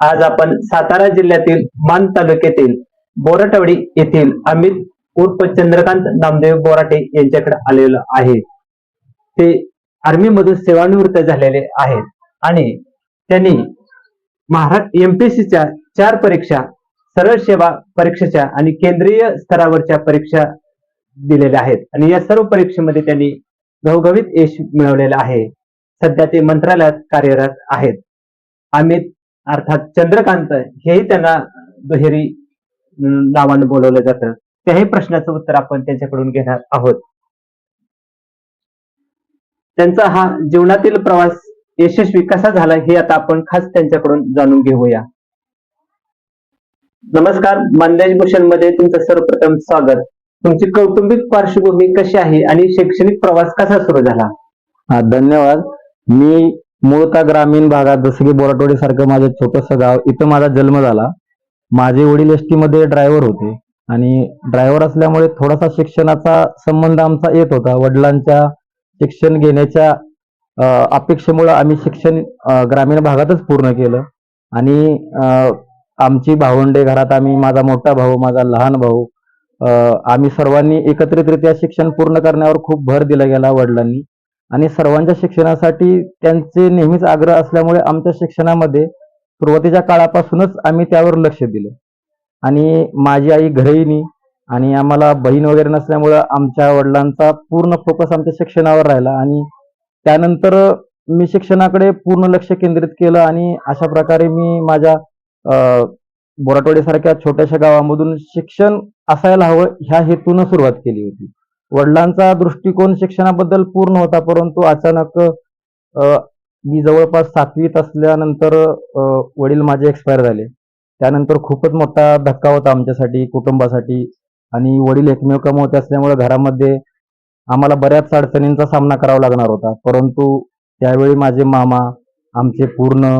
आज आपण सातारा जिल्ह्यातील मान तालुक्यातील बोराटवाडी येथील अमित उर्फ चंद्रकांत नामदेव बोराटे यांच्याकडे आलेलो आहे. ते आर्मी मधून सेवानिवृत्त झालेले आहेत आणि त्यांनी महाराष्ट्र एमपीएससीच्या चार परीक्षा सरळ सेवा परीक्षेच्या आणि केंद्रीय स्तरावरच्या परीक्षा दिलेल्या आहेत. आणि या सर्व परीक्षेमध्ये त्यांनी घवघवीत यश मिळवलेलं आहे. सध्या ते मंत्रालयात कार्यरत आहेत. अमित अर्थात चंद्रकांत हेही त्यांना दुहेरी नावानं बोलवलं जातं. त्याही प्रश्नाचं उत्तर आपण त्यांच्याकडून घेणार आहोत. त्यांचा हा जीवनातील प्रवास यशस्वी कसा झाला हे आता आपण खास त्यांच्याकडून जाणून घेऊया. नमस्कार मानदेश भूषणमध्ये तुमचं सर्वप्रथम स्वागत. तुमची कौटुंबिक पार्श्वभूमी कशी आहे आणि शैक्षणिक प्रवास कसा सुरू झाला? धन्यवाद. मी मूळता ग्रामीण भागात जसं की बोराटोडी सारखं माझं छोटंसं गाव इथं माझा जन्म झाला. माझे वडील एसमध्ये ड्रायव्हर होते आणि ड्रायव्हर असल्यामुळे थोडासा शिक्षणाचा संबंध आमचा येत होता. वडिलांच्या शिक्षण घेण्याच्या अपेक्षेमुळे आम्ही शिक्षण ग्रामीण भागातच पूर्ण केलं. आणि आमची भावंडे घरात आम्ही माझा मोठा भाऊ माझा लहान भाऊ आम्ही सर्वांनी एकत्रितरित्या शिक्षण पूर्ण करण्यावर खूप भर दिला गेला वडिलांनी. आणि सर्वांच्या शिक्षणासाठी त्यांचे नेहमीच आग्रह असल्यामुळे आमच्या शिक्षणामध्ये सुरुवातीच्या काळापासूनच आम्ही त्यावर लक्ष दिलं. आणि माझी आई गृहिणी आणि आम्हाला बहीण वगैरे नसल्यामुळं आमच्या वडिलांचा पूर्ण फोकस आमच्या शिक्षणावर राहिला. आणि त्यानंतर मी शिक्षणाकडे पूर्ण लक्ष केंद्रित केलं आणि अशा प्रकारे मी माझ्या बोराटवाडीसारख्या छोट्याशा गावामधून शिक्षण असायला हवं ह्या हेतून सुरुवात केली होती. वडिलांचा दृष्टिकोन शिक्षणाबद्दल पूर्ण होता परंतु अचानक मी जवळपास सातवीत असल्यानंतर वडील माझे एक्सपायर झाले. त्यानंतर खूपच मोठा धक्का होता आमच्यासाठी कुटुंबासाठी आणि वडील एकमेव कमवते असल्यामुळे घरामध्ये आम्हाला बऱ्याच अडचणींचा सामना करावा लागणार होता. परंतु त्यावेळी माझे मामा आमचे पूर्ण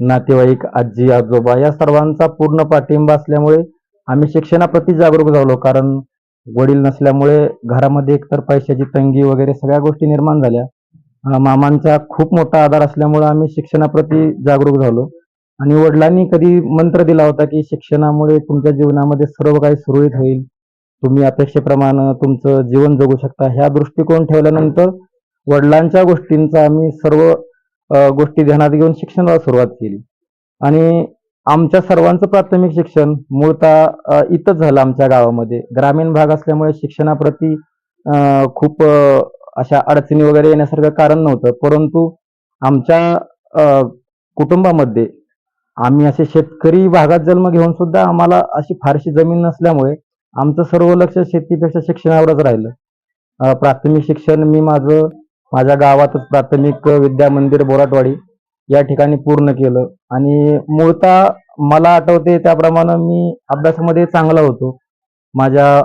नातेवाईक आजी आजोबा या सर्वांचा पूर्ण पाठिंबा असल्यामुळे आम्ही शिक्षणाप्रती जागरूक झालो कारण वडील नसल्यामुळे घरामध्ये एकतर पैशाची तंगी वगैरे सगळ्या गोष्टी निर्माण झाल्या. मामांचा खूप मोठा आधार असल्यामुळे आम्ही शिक्षणाप्रती जागरूक झालो. आणि वडिलांनी कधी मंत्र दिला होता की शिक्षणामुळे तुमच्या जीवनामध्ये सर्व काही सुरळीत होईल. तुम्ही अपेक्षेप्रमाणे तुमचं जीवन जगू शकता. ह्या दृष्टिकोन ठेवल्यानंतर वडिलांच्या गोष्टींचा आम्ही सर्व गोष्टी ध्यानात घेऊन शिक्षणाला सुरुवात केली. आणि आमच्या सर्वांचं प्राथमिक शिक्षण मूळतः इथंच झालं आमच्या गावामध्ये. ग्रामीण भाग असल्यामुळे शिक्षणाप्रती खूप अशा अडचणी वगैरे येण्यासारखं कारण नव्हतं. परंतु आमच्या कुटुंबामध्ये आम्ही असे शेतकरी भागात जन्म घेऊन सुद्धा आम्हाला अशी फारशी जमीन नसल्यामुळे आमचं सर्व लक्ष शेतीपेक्षा शिक्षणावरच राहिलं. प्राथमिक शिक्षण मी माझं माझ्या गावातच प्राथमिक विद्या मंदिर बोराटवाडी या ठिकाणी पूर्ण केलं. आणि मूळतः मला आठवते त्याप्रमाणे मी अभ्यासामध्ये चांगला होतो. माझ्या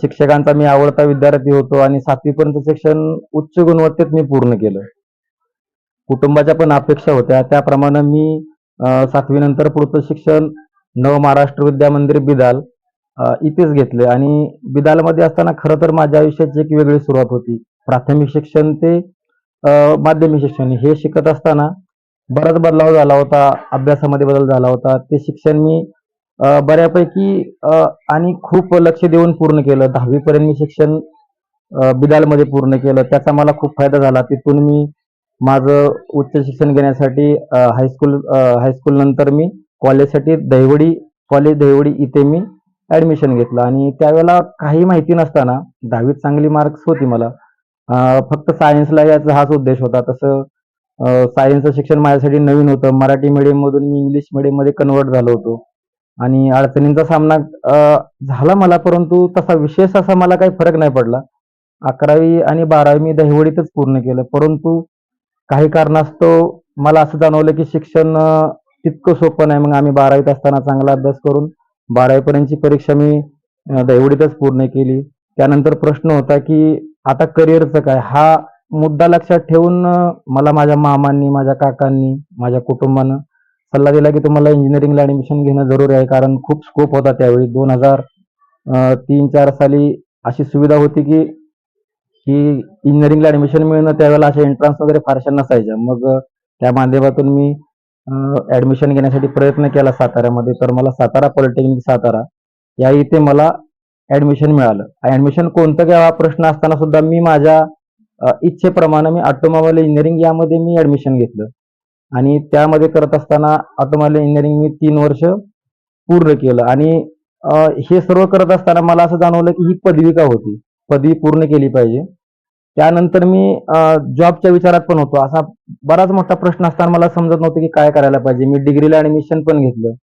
शिक्षकांचा मी आवडता विद्यार्थी होतो आणि सातवीपर्यंत शिक्षण उच्च गुणवत्तेत मी पूर्ण केलं. कुटुंबाच्या पण अपेक्षा होत्या. त्याप्रमाणे मी सातवीनंतर पुढचं शिक्षण नव महाराष्ट्र विद्या मंदिर बिदाल इथेच घेतले. आणि बिदालमध्ये असताना खरं तर माझ्या आयुष्याची एक वेगळी सुरुवात होती. प्राथमिक शिक्षण ते माध्यमिक शिक्षण हे शिकत असताना बराच बदलाव झाला होता अभ्यासामध्ये बदल झाला होता. ते शिक्षण मी बऱ्यापैकी आणि खूप लक्ष देऊन पूर्ण केलं. दहावीपर्यंत मी शिक्षण बिदालमध्ये पूर्ण केलं. त्याचा मला खूप फायदा झाला. तिथून मी माझं उच्च शिक्षण घेण्यासाठी हायस्कूल हायस्कूल नंतर मी कॉलेजसाठी दहिवडी कॉलेज दहिवडी इथे मी ऍडमिशन घेतलं. आणि त्यावेळेला काही माहिती नसताना दहावीत चांगली मार्क्स होती मला. फक्त सायन्सला याचा हाच उद्देश होता. तसं सायन्सचं शिक्षण माझ्यासाठी नवीन होतं. मराठी मीडियममधून मधून मी इंग्लिश medium मध्ये कन्वर्ट झालो होतो. आणि अडचणींचा सामना झाला मला परंतु तसा विशेष असा मला काही फरक नाही पडला. अकरावी आणि बारावी मी दहिवडीतच पूर्ण केलं. परंतु काही कारणास्तव मला असं जाणवलं की शिक्षण तितकं सोपं नाही. मग आम्ही बारावीत असताना चांगला अभ्यास करून बारावीपर्यंतची परीक्षा मी दहिवडीतच पूर्ण केली. त्यानंतर प्रश्न होता की आता करिअरचं काय? हा मुद्दा लक्षात ठेवून मला माझ्या मामांनी माझ्या काकांनी माझ्या कुटुंबानं सल्ला दिला की तुम्हाला इंजिनिअरिंगला ऍडमिशन घेणं जरुरी आहे. कारण खूप स्कोप होता त्यावेळी. दोन हजार तीन चार साली अशी सुविधा होती की की इंजिनिअरिंगला ऍडमिशन मिळणं त्यावेळेला अशा एंट्रन्स वगैरे फारशा नसायच्या मग त्या माध्यमातून मी ऍडमिशन घेण्यासाठी प्रयत्न केला साताऱ्यामध्ये. तर मला सातारा पॉलिटेक्निक सातारा या इथे मला ऍडमिशन मिळालं. ऍडमिशन कोणतं घ्यावा हा प्रश्न असताना सुद्धा मी माझ्या इच्छेप्रमाणे मी ऑटोमोबाईल इंजिनिअरिंग यामध्ये मी ऍडमिशन घेतलं. आणि त्यामध्ये करत असताना ऑटोमोबाईल इंजिनिअरिंग मी तीन वर्ष पूर्ण केलं. आणि हे सर्व करत असताना मला असं जाणवलं की ही पदवी का होती? पदवी पूर्ण केली पाहिजे. त्यानंतर मी जॉबच्या विचारात पण होतो. असा बराच मोठा प्रश्न असताना मला समजत नव्हतं की काय करायला पाहिजे. मी डिग्रीला ऍडमिशन पण घेतलं.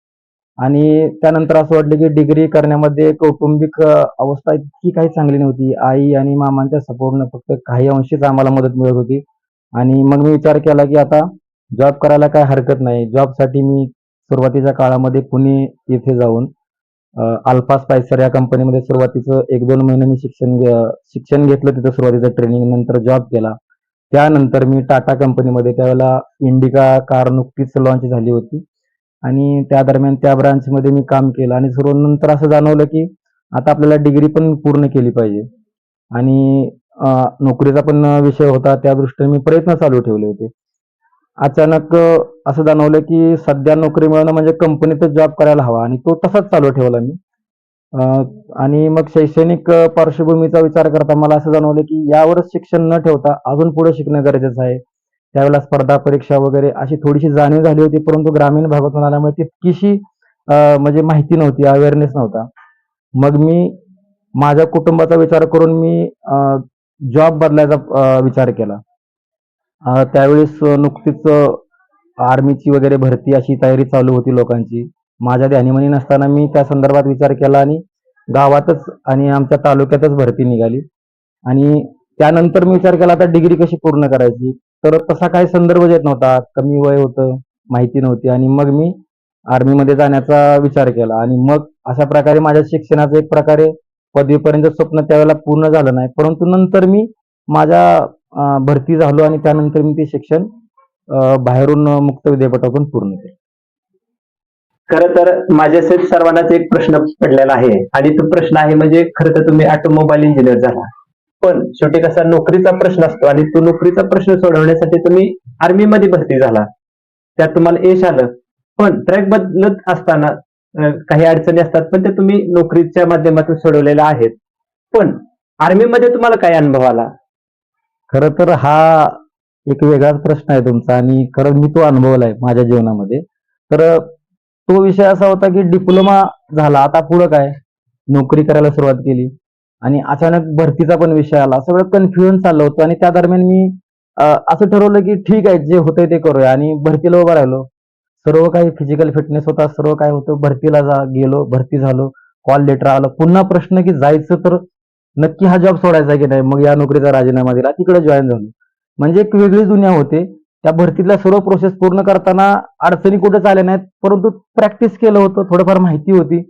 आणि त्यानंतर असं वाटलं की डिग्री करण्यामध्ये कौटुंबिक अवस्था इतकी काही चांगली नव्हती. आई आणि मामांच्या सपोर्टनं फक्त काही अंशीच आम्हाला मदत मिळत होती. आणि मग मी विचार केला की आता जॉब करायला काय हरकत नाही. जॉबसाठी मी सुरुवातीच्या काळामध्ये पुणे येथे जाऊन अल्फा स्पायसर या कंपनीमध्ये सुरुवातीचं एक दोन महिने मी शिक्षण शिक्षण घेतलं तिथं सुरुवातीचं ट्रेनिंग नंतर जॉब केला. त्यानंतर मी टाटा कंपनीमध्ये त्यावेळेला इंडिका कार नुकतीच लॉन्च झाली होती. आणि त्या दरम्यान त्या ब्रांचमध्ये मी काम केलं. आणि सर्व नंतर असं जाणवलं की आता आपल्याला डिग्री पण पूर्ण केली पाहिजे. आणि नोकरीचा पण विषय होता. त्या दृष्टीने मी प्रयत्न चालू ठेवले होते. अचानक असं जाणवलं की सध्या नोकरी मिळणं म्हणजे कंपनीतच जॉब करायला हवा. आणि तो तसाच चालू ठेवला मी. आणि मग शैक्षणिक पार्श्वभूमीचा विचार करता मला असं जाणवलं की यावरच शिक्षण न ठेवता अजून पुढे शिकणं गरजेचं आहे. त्यावेळेला स्पर्धा परीक्षा वगैरे अशी थोडीशी जाणीव झाली होती परंतु ग्रामीण भागातून आल्यामुळे तितकीशी म्हणजे माहिती नव्हती अवेअरनेस नव्हता. मग मी माझ्या कुटुंबाचा विचार करून मी जॉब बदलायचा विचार केला. त्यावेळेस नुकतीच आर्मीची वगैरे भरती अशी तयारी चालू होती लोकांची. माझ्या ध्यानीमनी नसताना मी त्या संदर्भात विचार केला आणि गावातच आणि आमच्या तालुक्यातच भरती निघाली. आणि त्यानंतर मी विचार केला आता डिग्री कशी पूर्ण करायची? तर तसा काही संदर्भ येत नव्हता. कमी वय होतं माहिती नव्हती. आणि मग मी आर्मीमध्ये जाण्याचा विचार केला. आणि मग अशा प्रकारे माझ्या शिक्षणाचं एक प्रकारे पदवीपर्यंत स्वप्न त्यावेळेला पूर्ण झालं नाही. परंतु नंतर मी माझ्या भरती झालो आणि त्यानंतर मी ते शिक्षण बाहेरून मुक्त विद्यापीठातून पूर्ण केलं. खर तर माझ्यासहित सर्वांनाच एक प्रश्न पडलेला आहे. आणि तो प्रश्न आहे म्हणजे खरं तर तुम्ही ऑटोमोबाईल इंजिनियर झाला. पण शेवटी कसा नोकरीचा प्रश्न असतो आणि तो नोकरीचा प्रश्न सोडवण्यासाठी तुम्ही आर्मी मध्ये भरती झाला. त्यात तुम्हाला यश आलं. पण ट्रॅक बदलत असताना काही अडचणी असतात पण ते तुम्ही नोकरीच्या माध्यमातून सोडवलेल्या आहेत. पण आर्मीमध्ये तुम्हाला काय अनुभव आला? खर तर हा एक वेगळाच प्रश्न आहे तुमचा आणि खरं मी तो अनुभवलाय माझ्या जीवनामध्ये. तर तो विषय असा होता की डिप्लोमा झाला. आता पुढं काय? नोकरी करायला सुरुवात केली. आणि अचानक भरतीचा पण विषय आला. सगळं कन्फ्युजन चाललं होतं आणि त्या दरम्यान मी असं ठरवलं की ठीक आहे जे होतंय ते करूया. आणि भरतीला उभं राहिलो. सर्व काही फिजिकल फिटनेस होता सर्व काय होतं. भरतीला जा गेलो भरती झालो. कॉल लेटर आलं. पुन्हा प्रश्न की जायचं तर नक्की हा जॉब सोडायचा की नाही? मग या नोकरीचा राजीनामा दिला. तिकडे जॉईन झालो. म्हणजे एक वेगळी दुनिया होते. त्या भरतीतल्या सर्व प्रोसेस पूर्ण करताना अडचणी कुठेच आल्या नाहीत. परंतु प्रॅक्टिस केलं होतं. थोडंफार माहिती होती.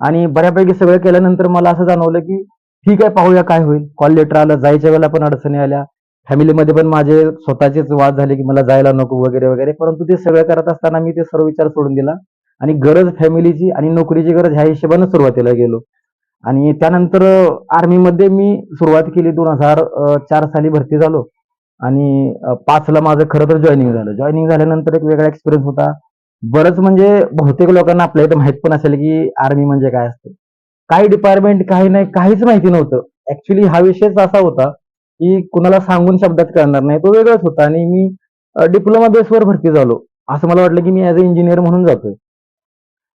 आणि बऱ्यापैकी सगळं केल्यानंतर मला असं जाणवलं की ठीक आहे पाहूया काय होईल. कॉल लेटर आलं जायच्या वेळेला पण अडचणी आल्या. फॅमिलीमध्ये पण माझे स्वतःचेच वाद झाले की मला जायला नको वगैरे वगैरे. परंतु ते सगळं करत असताना मी ते सर्व विचार सोडून दिला. आणि गरज फॅमिलीची आणि नोकरीची गरज ह्या हिशोबानं सुरुवातीला गेलो. आणि त्यानंतर आर्मीमध्ये मी सुरुवात केली दोन हजार चार साली भरती झालो. आणि पाचला माझं खरं तर जॉईनिंग झालं. जॉईनिंग झाल्यानंतर एक वेगळा एक्सपिरियन्स होता. बरंच म्हणजे बहुतेक लोकांना आपल्या इथं माहीत पण असेल की आर्मी म्हणजे काय असतं. काही डिपार्टमेंट काही नाही काहीच माहिती नव्हतं. ऍक्च्युली हा विषयच असा होता की कुणाला सांगून शब्दात कळणार नाही तो वेगळाच होता. आणि मी डिप्लोमा बेसवर भरती झालो. असं मला वाटलं की मी ऍज अ इंजिनियर म्हणून जातोय.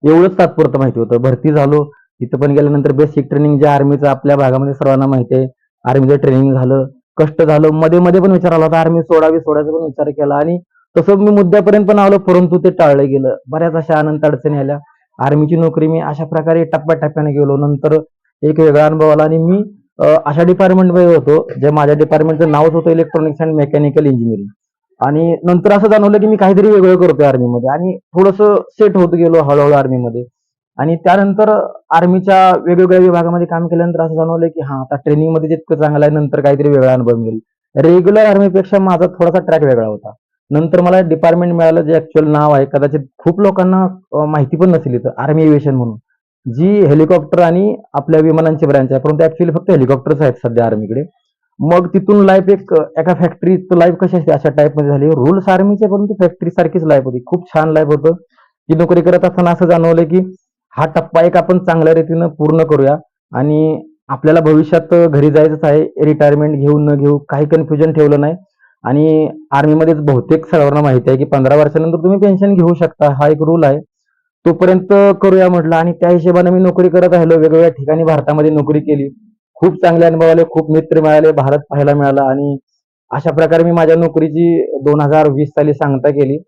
एवढंच तात्पुरतं माहिती होतं. भरती झालो. तिथं पण गेल्यानंतर बेसिक ट्रेनिंग जे आर्मीचं आपल्या भागामध्ये सर्वांना माहिती आहे. आर्मीचं ट्रेनिंग झालं. कष्ट झालं. मध्ये मध्ये पण विचार आला होता. आर्मी सोडावी सोडायचा पण विचार केला. आणि तसं मी मुद्द्यापर्यंत पण आलो परंतु ते टाळलं गेलं. बऱ्याच अशा अनंत अडचणी आल्या. आर्मीची नोकरी मी अशा प्रकारे टप्प्याटप्प्याने गेलो नंतर एक वेगळा अनुभव आला आणि मी अशा डिपार्टमेंटमध्ये होतो जे माझ्या डिपार्टमेंटचं नावच होतं इलेक्ट्रॉनिक्स अँड मेकॅनिकल इंजिनिअरिंग आणि नंतर असं जाणवलं की मी काहीतरी वेगळं करतोय आर्मीमध्ये आणि थोडंसं सेट होत गेलो हळूहळू आर्मीमध्ये आणि त्यानंतर आर्मीच्या वेगवेगळ्या विभागामध्ये काम केल्यानंतर असं जाणवलं की हा आता ट्रेनिंगमध्ये जितकं चांगलं आहे नंतर काहीतरी वेगळा अनुभव मिळेल. रेग्युलर आर्मीपेक्षा माझा थोडासा ट्रॅक वेगळा होता. नंतर मला डिपार्टमेंट मिळालं जे ऍक्च्युअल नाव आहे. कदाचित खूप लोकांना माहिती पण नसेल इथं आर्मी एव्हिएशन म्हणून. जी हेलिकॉप्टर आणि आपल्या विमानांची ब्रँच आहे. परंतु ऍक्च्युअली फक्त हेलिकॉप्टरच आहेत सध्या आर्मीकडे मग तिथून लाईफ एक एका फॅक्टरी लाईफ कशी असते? अशा टाईपमध्ये झाली. रुल्स आर्मीचे परंतु फॅक्टरी सारखीच लाईफ होती. खूप छान लाईफ होतं. की नोकरी करत असताना असं जाणवलं की हा टप्पा एक आपण चांगल्या रीतीनं पूर्ण करूया. आणि आपल्याला भविष्यात घरी जायचंच आहे. रिटायरमेंट घेऊ न घेऊ काही कन्फ्युजन ठेवलं नाही. आणि आर्मीमध्ये बहुतेक सर्वांना माहिती आहे की पंधरा वर्षानंतर तुम्ही पेन्शन घेऊ शकता. हा एक रूल आहे. तोपर्यंत करूया म्हटलं आणि त्या हिशोबाने मी नोकरी करत राहिलो. वेगवेगळ्या ठिकाणी भारतामध्ये नोकरी केली. खूप चांगले अनुभव आले खूप मित्र मिळाले भारत पाहायला मिळाला आणि अशा प्रकारे मी माझ्या नोकरीची दोन हजार वीस साली सांगता केली.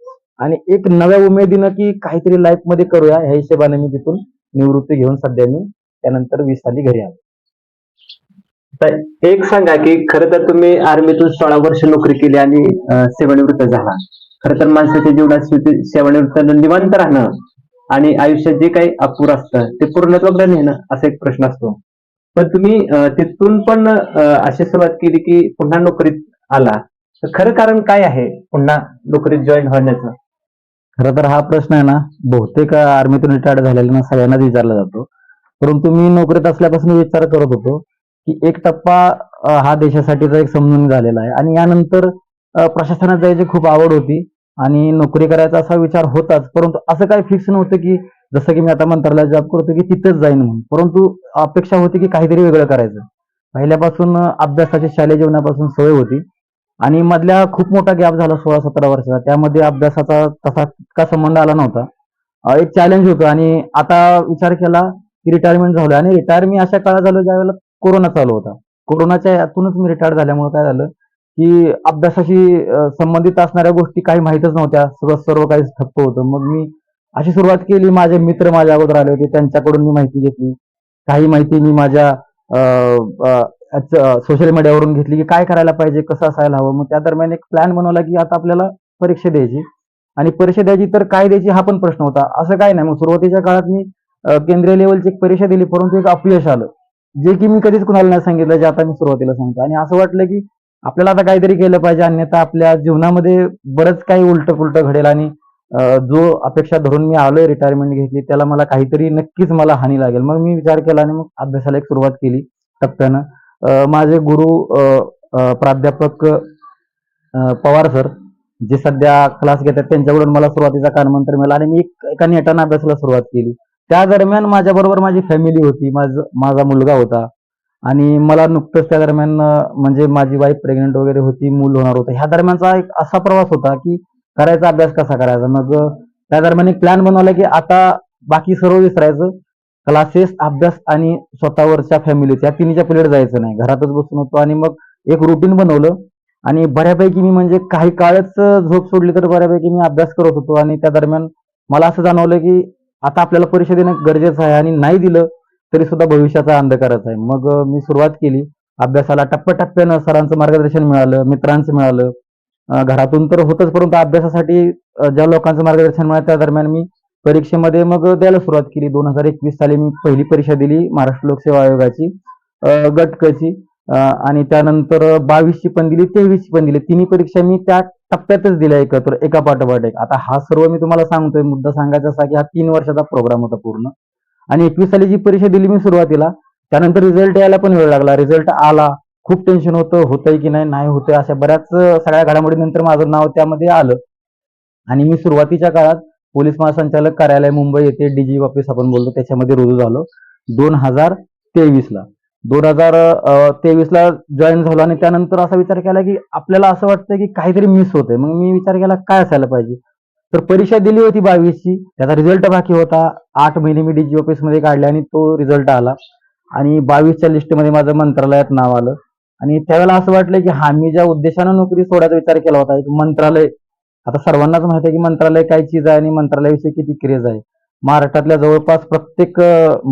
आणि एक नव्या उमेदीनं की काहीतरी लाईफमध्ये करूया ह्या हिशोबाने मी तिथून निवृत्ती घेऊन सध्या मी त्यानंतर वीस साली घरी आलो. तर एक सांगा की खर तर तुम्ही आर्मीतून सोळा वर्ष नोकरी केली आणि सेवानिवृत्त झाला. खरं तर माणसाच्या जीवनात सेवानिवृत्त निवांत राहणं आणि आयुष्यात जे काही अपुर असतं ते पूर्णत्वाकडे नेणं असा एक प्रश्न असतो. पण तुम्ही तिथून पण अशी सुरुवात केली की पुन्हा नोकरीत आला. तर खरं कारण काय आहे पुन्हा नोकरीत जॉईन होण्याचं? खरं तर हा प्रश्न आहे ना बहुतेक आर्मीतून रिटायर्ड झालेल्यांना सगळ्यांनाच विचारला जातो. परंतु मी नोकरीत असल्यापासून विचार करत होतो की एक टप्पा हा देशासाठीचा एक समजून झालेला आहे. आणि यानंतर प्रशासनात जायची खूप आवड होती आणि नोकरी करायचा असा विचार होताच. परंतु असं काही फिक्स नव्हतं की जसं की मी आता मंत्रालयात जॉब करतो की तिथंच जाईन म्हणून. परंतु अपेक्षा होती की काहीतरी वेगळं करायचं. पहिल्यापासून अभ्यासाची शालेय जीवनापासून सवय होती. आणि मधल्या खूप मोठा गॅप झाला सोळा सतरा वर्षाचा. त्यामध्ये अभ्यासाचा तसा का संबंध आला नव्हता. एक चॅलेंज होतं आणि आता विचार केला की रिटायरमेंट झालो आणि रिटायर मी अशा काळात झालो ज्यावेळेला कोरोना चालू होता. कोरोनाच्या यातूनच मी रिटायर झाल्यामुळे काय झालं की अभ्यासाशी संबंधित असणाऱ्या गोष्टी काही माहीतच नव्हत्या. सर्व सर्व काही ठप्प होतं. मग मी अशी सुरुवात केली. माझे मित्र माझ्या अगोदर आले होते. त्यांच्याकडून मी माहिती घेतली. काही माहिती मी माझ्या सोशल मीडियावरून घेतली की काय करायला पाहिजे कसं असायला हवं. मग त्या दरम्यान एक प्लॅन बनवला की आता आपल्याला परीक्षा द्यायची. आणि परीक्षा द्यायची तर काय द्यायची हा पण प्रश्न होता. असं काय नाही. मग सुरुवातीच्या काळात मी केंद्रीय लेवलची एक परीक्षा दिली परंतु एक अपयश आलं. जे की मी कधीच कुणाला नाही सांगितलं जे आता मी सुरुवातीला सांगतो. आणि असं वाटलं की आपल्याला आता काहीतरी केलं पाहिजे अन्यथा आपल्या जीवनामध्ये बरंच काही उलट पुलट घडेल. आणि जो अपेक्षा धरून मी आलोय रिटायरमेंट घेतली त्याला मला काहीतरी नक्कीच मला हानी लागेल. मग मी विचार केला आणि मग अभ्यासाला एक सुरुवात केली टप्प्यानं. माझे गुरु प्राध्यापक पवार सर जे सध्या क्लास घेतात त्यांच्याकडून मला सुरुवातीचा कानमंत्र मिळाला आणि मी एक- एका नेटानं अभ्यासाला सुरुवात केली. त्या दरम्यान माझ्याबरोबर माझी फॅमिली होती माझ- माझा मुलगा होता. आणि मला नुकतंच त्या दरम्यान म्हणजे माझी वाईफ प्रेग्नेंट वगैरे होती मूल होणार होतं. ह्या दरम्यानचा एक असा प्रवास होता की करायचा अभ्यास कसा करायचा? मग त्या दरम्यान एक प्लॅन बनवला की आता बाकी सर्व विसरायचं. क्लासेस अभ्यास आणि स्वतःवरच्या फॅमिलीच्या या तिन्हीच्या पलीकडे जायचं नाही. घरातच बसून होतो आणि मग एक रुटीन बनवलं. आणि बऱ्यापैकी मी म्हणजे काही काळच झोप सोडली तर बऱ्यापैकी मी अभ्यास करत होतो. आणि त्या दरम्यान मला असं जाणवलं की आता आपल्याला परीक्षा देणं गरजेचं आहे आणि नाही दिलं तरी सुद्धा भविष्याचा अंधकारच आहे. मग मी सुरुवात केली. अभ्यासाला टप्प्याटप्प्यानं सरांचं मार्गदर्शन मिळालं मित्रांचं मिळालं. घरातून तर होतच परंतु अभ्यासासाठी ज्या लोकांचं मार्गदर्शन मिळालं त्या दरम्यान मी परीक्षेमध्ये मग द्यायला सुरुवात केली. दोन हजार एकवीस साली मी पहिली परीक्षा दिली महाराष्ट्र लोकसेवा आयोगाची गटकची. गट आणि त्यानंतर बावीसची पण दिली तेवीसची पण दिली. तिन्ही परीक्षा मी त्या टप्प्यातच दिल्या एकत्र एका पाठोपाठ एक. आता हा सर्व मी तुम्हाला सांगतोय मुद्दा सांगायचा असा की हा तीन वर्षाचा प्रोग्राम होता पूर्ण. आणि एकवीस साली जी परीक्षा दिली मी सुरुवातीला त्यानंतर रिझल्ट यायला पण वेळ लागला. रिझल्ट आला खूप टेन्शन होतं होतंय की नाही नाही होतंय अशा बऱ्याच सगळ्या घडामोडीनंतर माझं नाव त्यामध्ये आलं. आणि मी सुरुवातीच्या काळात पोलीस महासंचालक कार्यालय मुंबई येथे डीजी ऑफिस आपण बोलतो त्याच्यामध्ये रुजू झालो. दोन हजार तेवीस ला दोन हजार तेवीसला जॉईन झालो आणि त्यानंतर असा विचार केला की आपल्याला असं वाटतं की काहीतरी मिस होतंय. मग मी विचार केला काय असायला पाहिजे? तर परीक्षा दिली होती बावीसची. त्याचा रिझल्ट बाकी होता. आठ महिने मी डीजी ऑफिसमध्ये काढले आणि तो रिझल्ट आला. आणि बावीसच्या लिस्टमध्ये माझं मंत्रालयात नाव आलं. आणि त्यावेळेला असं वाटलं की हा मी ज्या उद्देशानं नोकरी सोडायचा विचार केला होता एक मंत्रालय. आता सर्वांनाच माहिती आहे की मंत्रालय काय चीज आहे आणि मंत्रालयाविषयी किती क्रेज आहे. महाराष्ट्रातल्या जवळपास प्रत्येक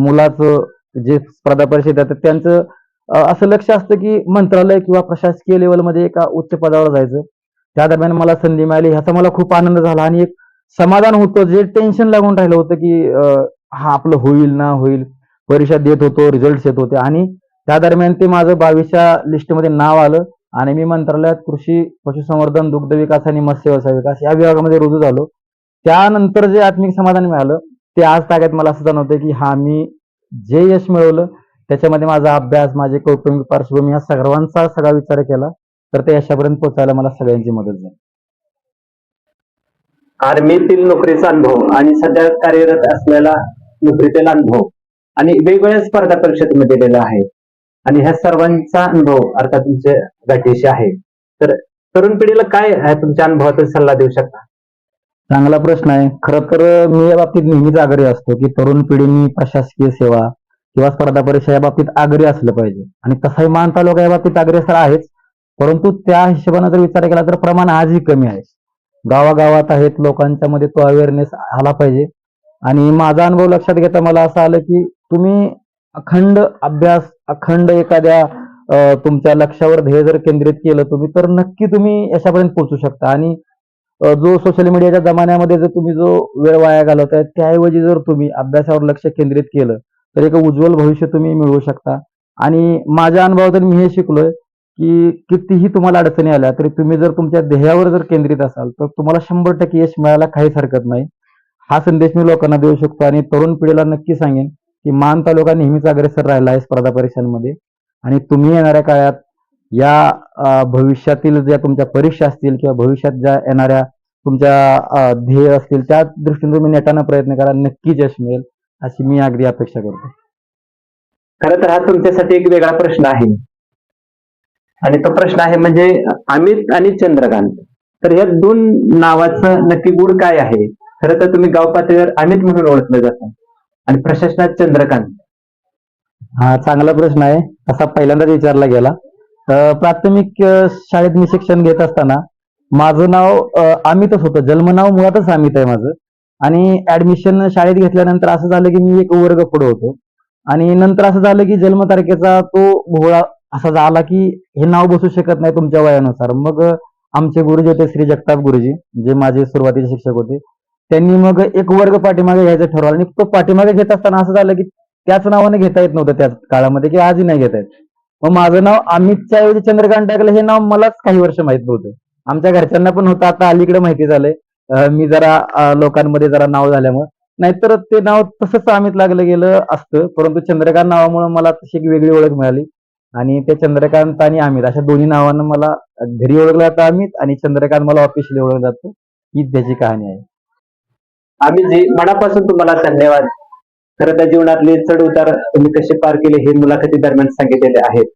मुलाचं जे स्पर्धा परिषद येतात त्यांचं असं लक्ष असतं की मंत्रालय किंवा प्रशासकीय लेवलमध्ये एका उच्च पदावर जायचं. त्या दरम्यान मला संधी मिळाली ह्याचा मला खूप आनंद झाला आणि एक समाधान होतं जे टेन्शन लागून राहिलं होतं की हा आपलं होईल ना होईल. परीक्षा देत होतो रिझल्ट येत होते आणि त्या दरम्यान ते माझं बावीसच्या लिस्टमध्ये नाव आलं आणि मी मंत्रालयात कृषी पशुसंवर्धन दुग्ध विकास आणि मत्स्य व्यवसाय विकास या विभागामध्ये रुजू झालो. त्यानंतर जे आत्मिक समाधान मिळालं ते आज ताग्यात मला असं जाणवतं की हा मी जे यश मिळवलं त्याच्यामध्ये माझा अभ्यास माझे कौटुंबिक पार्श्वभूमी या सर्वांचा सगळा विचार केला तर ते यशापर्यंत पोहोचायला मला सगळ्यांची मदत झाली. आर्मीतील नोकरीचा अनुभव आणि सध्या कार्यरत असलेला नोकरीतील अनुभव आणि वेगवेगळ्या स्पर्धा परीक्षेमध्ये दिलेला आहे. आणि ह्या सर्वांचा अनुभव अर्थात तुमच्या गाठीशी आहे. तर तरुण पिढीला काय तुमच्या अनुभवातून सल्ला देऊ शकता? चांगला प्रश्न आहे. खरं तर मी या बाबतीत नेहमीच आग्रही असतो की तरुण पिढीने प्रशासकीय सेवा किंवा स्पर्धा परीक्षा या बाबतीत आग्रही असलं पाहिजे. आणि तसाही मान तालुका या बाबतीत अग्रेसर आहेच. परंतु त्या हिशोबाने जर विचार केला तर प्रमाण आजही कमी आहे. गावागावात आहेत लोकांच्या मध्ये तो अवेअरनेस आला पाहिजे. आणि माझा अनुभव लक्षात घेता मला असं आलं की तुम्ही अखंड अभ्यास अखंड एखाद्या तुमच्या लक्षावर ध्येय जर केंद्रित केलं तुम्ही तर नक्की तुम्ही यशापर्यंत पोहोचू शकता. आणि जो सोशल मीडियाच्या जमान्यामध्ये जर तुम्ही जो वेळ वाया घालवताय त्याऐवजी जर तुम्ही अभ्यासावर लक्ष केंद्रित केलं तर एक उज्ज्वल भविष्य तुम्ही मिळवू शकता. आणि माझ्या अनुभवातून मी हे शिकलोय की कितीही तुम्हाला अडचणी आल्या तरी तुम्ही जर तुमच्या ध्येयावर जर केंद्रित असाल तर तुम्हाला शंभर टक्के यश मिळायला काहीच हरकत नाही. हा संदेश मी लोकांना देऊ शकतो आणि तरुण पिढीला नक्की सांगेन की मान तालुका नेहमीच अग्रेसर राहिला आहे स्पर्धा परीक्षांमध्ये. आणि तुम्ही येणाऱ्या काळात या भविष्यातील ज्या तुमच्या परीक्षा असतील किंवा भविष्यात ज्या येणाऱ्या तुमच्या ध्येय असतील त्या दृष्टीने तुम्ही नेटानं प्रयत्न करा. नक्कीच यश मिळेल अशी मी अगदी अपेक्षा करतो. खरं तर हा तुमच्यासाठी एक वेगळा प्रश्न आहे. आणि तो प्रश्न आहे म्हणजे अमित आणि चंद्रकांत. तर या दोन नावाचं नक्की गुण काय आहे? खरं तर तुम्ही गाव पातळीवर अमित म्हणून ओळखलं जातं. आणि प्रशासनात चंद्रकांत. हा चांगला प्रश्न आहे. असा पहिल्यांदाच विचारला गेला. प्राथमिक शाळेत मी शिक्षण घेत असताना माझं नाव अमितच होतं. जन्मनाव मुळातच अमित आहे माझं. आणि ऍडमिशन शाळेत घेतल्यानंतर असं झालं की मी एक वर्ग पुढे होतो. आणि नंतर असं झालं की जन्मतारखेचा तो भोळा असा झाला की हे नाव बसू शकत नाही तुमच्या वयानुसार. मग आमचे गुरुजी होते श्री जगताप गुरुजी जे माझे सुरुवातीचे शिक्षक होते. त्यांनी मग एक वर्ग पाठीमागे घ्यायचं ठरवलं आणि तो पाठीमागे घेत असताना असं झालं की त्याच नावाने घेता येत नव्हतं त्याच काळामध्ये की आजही नाही घेता येत. मग माझं नाव अमितच्या ऐवजी चंद्रकांत टाकलं हे नाव मलाच काही वर्ष माहीत नव्हतं. आमच्या घरच्यांना पण होतं. आता अलीकडे माहिती झालंय. मी जरा लोकांमध्ये जरा नाव झाल्यामुळे. नाहीतर ते नाव तसंच अमित लागलं गेलं असतं. परंतु चंद्रकांत नावामुळे मला तशी एक वेगळी ओळख मिळाली. आणि ते चंद्रकांत आणि अमित अशा दोन्ही नावानं मला घरी ओळखलं जातं अमित आणि चंद्रकांत मला ऑफिशियली ओळखलं जातं. ही त्याची कहाणी आहे. अमितजी मनापासून तुम्हाला धन्यवाद. खरं तर जीवनातले चढ उतार तुम्ही कसे पार केले हे मुलाखती दरम्यान सांगितलेले आहेत.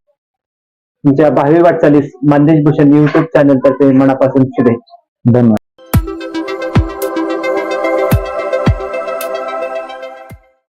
तुमच्या भावी वाटचालीस मानदेश भूषण युट्यूब चॅनल तर्फे मनापासून शुभेच्छा. धन्यवाद.